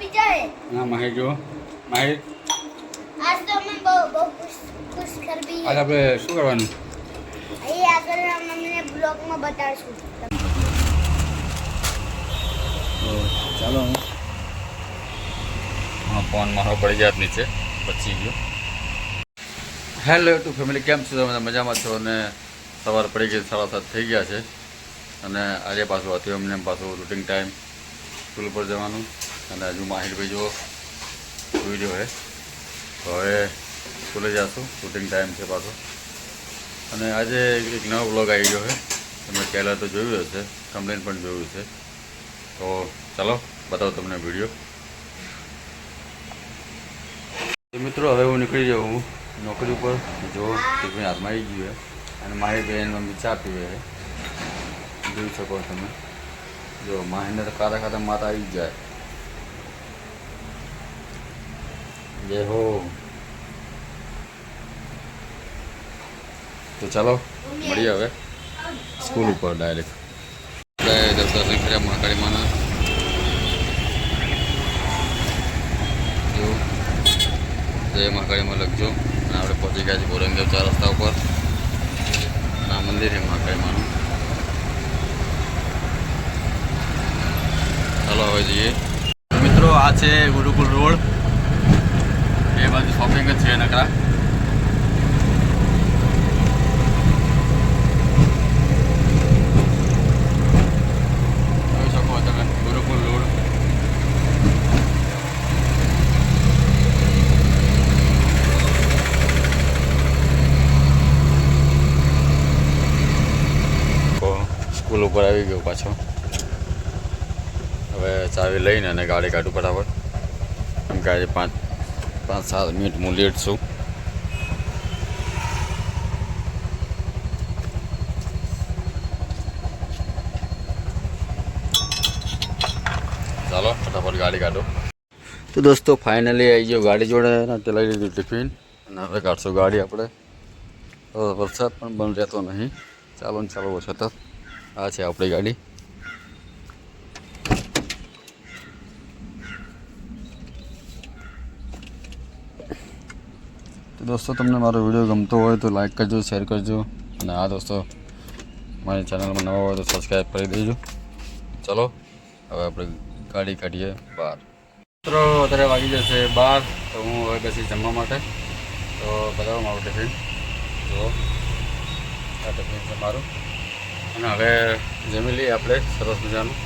બીજા હે ના માહિર જો. માહિર. આજ તો અમે બહુ બહુ ખુશ ખુશ કરવી આજે આપણે શું કરવાનું? અહીં આગળ અમને બ્લોગમાં ચાલો હા. ફોન મારો પડી જાત નીચે. પછી ગયો. હેલો ટુ ફેમિલી કેમ છો? તમે મજામાં છો અને સવાર પડી ગઈ, સાડા સાત થઈ ગયા છે. અને આજે પાછું હતું એમને એમ પાછું રૂટિંગ ટાઈમ સ્કૂલ પર જવાનું. અને હજુ માહિરભાઈ જો સુઈ રહ્યો છે હવે સ્કૂલે જશું રૂટિંગ ટાઈમ છે પાછો. અને આજે એક નવો બ્લોગ આવી ગયો છે તમે પહેલાં તો જોયું હશે કમ્પ્લેન પણ જોયું છે. તો ચાલો, બતાવો તમને વીડિયો મિત્રો, હવે હું નીકળી જાઉં હું. નોકરી ઉપર જો ટિફિન હાથમાં આવી ગયું છે અને મારી બહેન મમ્મી ચા પીવે છે. જોઈ શકો તમે. જો માહીને તો ખાતા ખાતા માતા આવી જાય. જય હો. તો ચાલો, મળીએ હવે. સ્કૂલ ઉપર ડાયરેક્ટ. દર્શન કર્યા મહાકાળી માના જય મહાકાળીમાં લખજો. આપણે પહોંચી ગયા છીએ ગોરંગદેવ ચાર રસ્તા ઉપર. અને આ મંદિર છે મહાકાળી ચાલો હવે જઈએ. મિત્રો, આ છે ગુરુકુલ રોડ. એ બાજુ શોપિંગ જ છે નકરા જોઈ શકો તમે ગુરુકુલ રોડ તો સ્કૂલ ઉપર આવી ગયો પાછો. હવે ચાવી લઈને અને ગાડી કાઢું ફટાફટ. કેમ કે આજે પાંચ પાંચ, સાત મિનિટ હું લેટ છું. ચાલો, ફટાફટ ગાડી કાઢો. તો દોસ્તો ફાઇનલી આવી ગયો ગાડી જોડે અને ચલાવી લીધું ટિફિન અને હવે કાઢશું ગાડી આપણે. તો વરસાદ પણ બંધ રહેતો નહીં. ચાલો ને ચાલો સતત આ છે આપણી ગાડી તો દોસ્તો તમને મારો વીડિયો ગમતો હોય તો લાઈક કરજો શેર કરજો અને આ દોસ્તો મારી ચેનલમાં નવા હોય તો સબસ્ક્રાઈબ કરી દેજો ચલો હવે આપણે ગાડી કાઢીએ બહાર મિત્રો અત્યારે વાગી જશે બાર તો હું હવે બેસી જમવા માટે તો બતાવો મારું ટિફિન જો આ ટિફિન છે મારું અને હવે જમી લઈએ આપણે, સરસ મજાનું.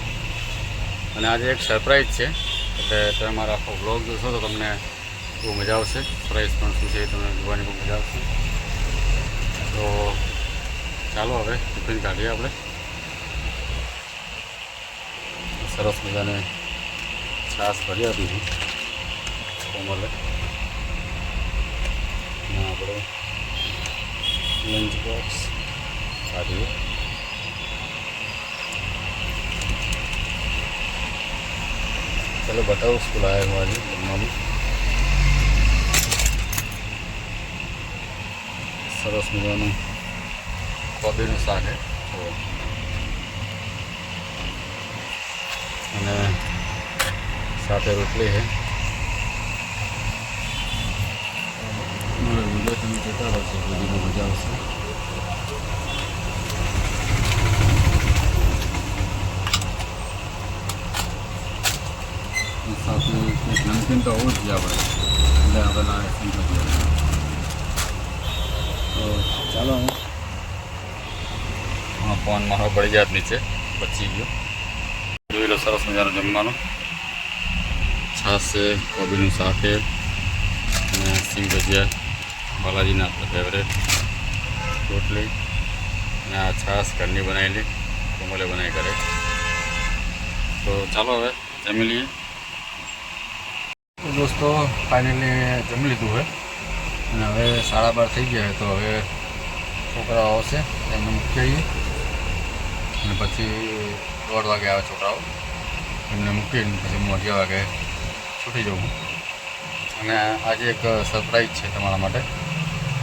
અને આજે એક સરપ્રાઈઝ છે, એટલે તમે મારા આખો બ્લોગ જોશો તો તમને બહુ મજા આવશે. સરપ્રાઈઝ પણ શું છે તમને જોવાની બહુ મજા આવશે. તો ચાલો હવે ટિફિન કાઢીએ આપણે. સરસ મજાને છાસ ભરી આપી છે કોમલે. આપણે લંચ બોક્સ કાઢીએ. ચલો બતાવો સ્કૂલ लाया हमारी मम्मी। સરસ મજાનું કોબીનું શાક હે. અને સાથે રોટલી છે મારો વીડિયો તમે જોતા રહેશો વિડીયોમાં મજા આવશે અને સાથે એક નમકીન તો હોવું જ જોઈએ આપણે એટલે આપણે ના તો ચાલો હું હા ફોન મારો પડી જાય નીચે. બચી ગયો. જોઈ લો સરસ મજાનું જમવાનું. છાશ છે કોબીનું શાક છે અને સિંગ ભજીયા બાલાજીના આપણા ફેવરેટ રોટલી અને આ છાશ ઘરની બનાવેલી કોમલે બનાવી કરે. તો ચાલો હવે જમી લઈએ. દોસ્તો ફાઇનલી જમી લીધું હોય અને હવે સાડા બાર થઈ ગયા તો હવે છોકરાઓ આવશે, એમને મૂકી અને પછી દોઢ વાગે આવે છોકરાઓ. એમને મૂકીને પછી હું અગિયાર વાગે છૂટી જાઉં. અને આજે એક સરપ્રાઈઝ છે તમારા માટે.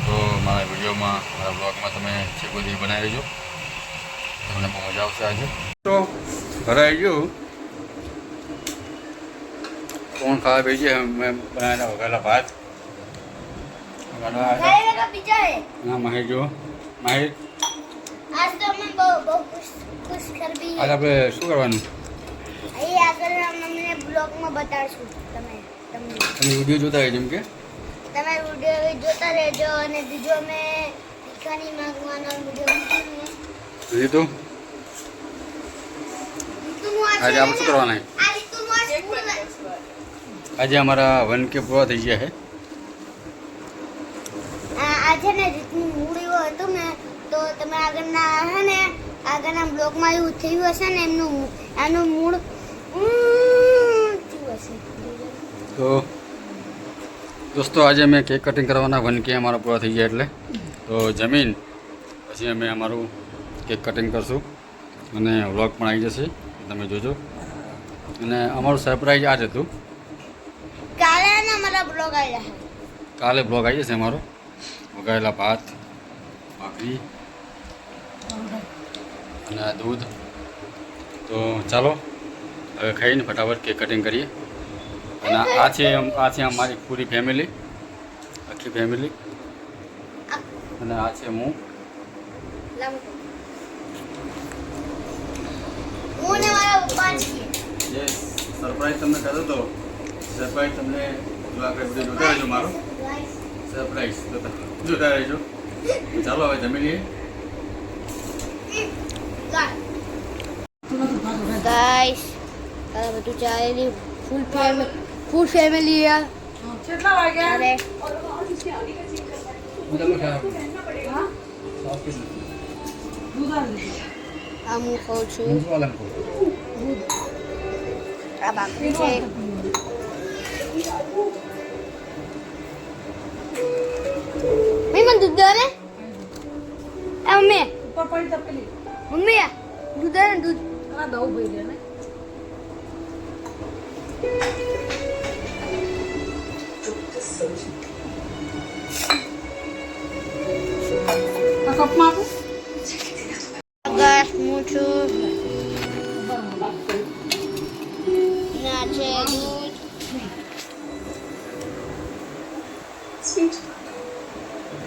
તો મારા વિડીયોમાં, મારા બ્લોગમાં તમે છેક બધી બનાવી લેજો. તમને બહુ મજા આવશે આજે. તો, ઘરે આવી ગયું કોણ ખાવા બેસી જાય મેં બનાવેલા વઘારેલા ભાત. ના માહિર જો. માહિર આજ આપણે શું કરવાનું? તમે વીડિયો જોતા હોય જેમ કે? તમે વીડિયો જોતા રહેજો અને બીજો અમે ભીખાની માંગવાનો વીડિયો લીધું આજે આપણે શું કરવાના છે? આ રીતુનું આ સ્કૂલ આજે અમારા વન કે પૂરા થઈ ગયા છે આ આ ને રીતનું મૂળ એવું હતું ને તો તમે આગળના હે ને આગળના બ્લોકમાં એવું થયું હશે ને એમનું એનું આનું મૂળ હશે. તો દોસ્તો આજે અમે કેક કટિંગ કરવાના વન કે અમારા પૂરા થઈ ગયા એટલે. તો જમીન પછી અમે અમારું કેક કટિંગ કરશું. અને વ્લોગ પણ આવી જશે તમે જોજો. અને અમારું સરપ્રાઈઝ આ જ હતું. કાલે અમારા બ્લોગ આવ્યા છે કાલે બ્લોગ આવી જશે અમારો. વગાયેલા ભાત ભાખરી અને આ દૂધ. તો ચાલો હવે ખાઈને ફટાફટ કેક કટિંગ કરીએ. અને આ છે આ છે અમારી પૂરી ફેમિલી આખી ફેમિલી અને આ છે હું. સરપ્રાઈઝ તમને કર્યો તો. સરપ્રાઈઝ તમને જો આગળ વીડિયો જોતા રહેજો મારો. સરપ્રાઈઝ જોતા જોતા રહેજો. ચાલો હવે જમી લઈએ. ગાઈસ તારા બધું ચાલેલી. ફૂલ ફેમિલી ફૂલ ફેમિલી યાર કેટલા વાગ્યા? અરે. આ હું ખાઉં છું. આ બાકી છે. મમ્મી દૂધ દે ને એ મમ્મી. ઉપર પડી તપેલી. મમ્મી દૂધ દે ને દૂધ. આ દઉં ભાઈ દે ને. કપમાં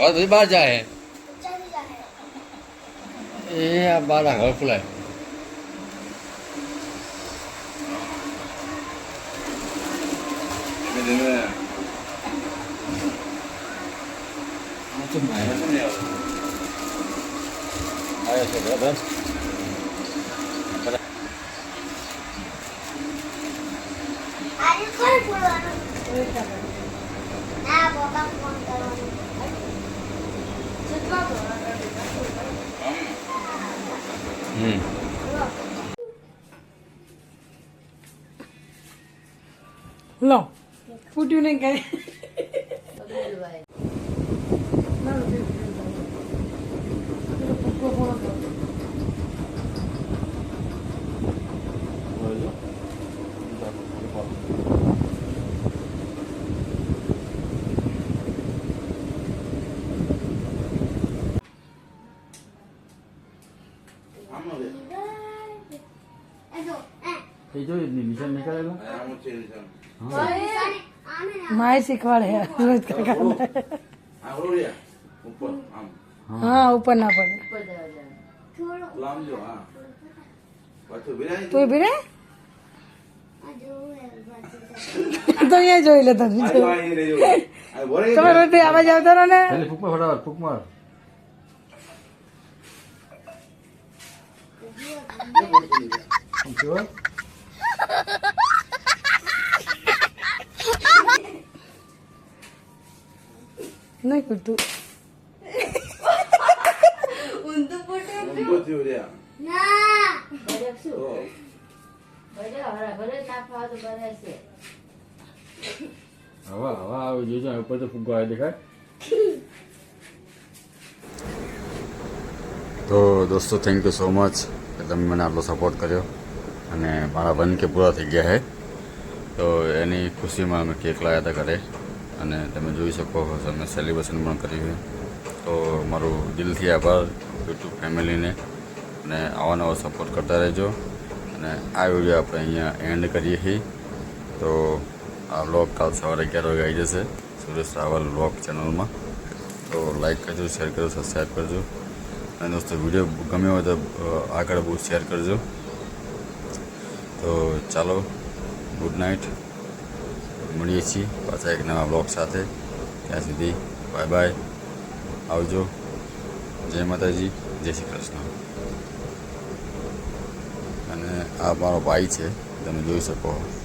કરી ખુલ્લા જોરથી હવે બધી બહાર જાય ચાલી જાય એ આ બહાર આ હવે ખુલાય આવ્યો છે બરાબર આજે કોણ બોલવાનું ના પપ્પા ફોન કરવાનું કેટલા હમ. લો. ફૂટ્યું નહીં કઈ. એ જો એ એ જો નિશાન નીકળેલો? માય શીખવાડે. રોજ કાકા હા ઉપર ના પડે. તું ઊભી રે આ જોવું એ બાજુ તો અહીંયા જોઈ લે તમે તમે રોજ આવા જાવતા રહો ને? ફટાફટ નહીં કરતું ઊંધું પોટે ના ભરે શું ભરે હરા ભરે નાખવા તો ભરે છે હવા હવા આવે જોજો ઉપર તો ફુગ્ગો આવે દેખાય તો દોસ્તો થેન્ક યુ સો મચ કે તમે મને આટલો સપોર્ટ કર્યો અને મારા વન કે પૂરા થઈ ગયા છે તો એની ખુશીમાં અમે કેક લાવ્યા હતા ઘરે અને તમે જોઈ શકો છો, અમે સેલિબ્રેશન પણ કર્યું છે. તો મારું દિલથી આભાર, યુટ્યુબ ફેમિલીને. અને આવા નવા સપોર્ટ કરતા રહેજો. અને આ વીડિયો આપણે અહીંયા એન્ડ કરીએ છીએ. તો આ વ્લોગ કાલ સવારે અગિયાર વાગે આવી જશે, સુરેશ રાવલ વ્લોગ ચેનલમાં તો લાઈક કરજો શેર કરજો સબસ્ક્રાઈબ કરજો. અને દોસ્તો વીડિયો ગમ્યો હોય તો આગળ બહુ શેર કરજો. તો ચાલો ગુડ નાઇટ મળીએ છીએ પાછા એક નવા બ્લોગ સાથે. ત્યાં સુધી બાય બાય આવજો. જય માતાજી. જય શ્રી કૃષ્ણ. અને આ મારો ભાઈ છે, તમે જોઈ શકો.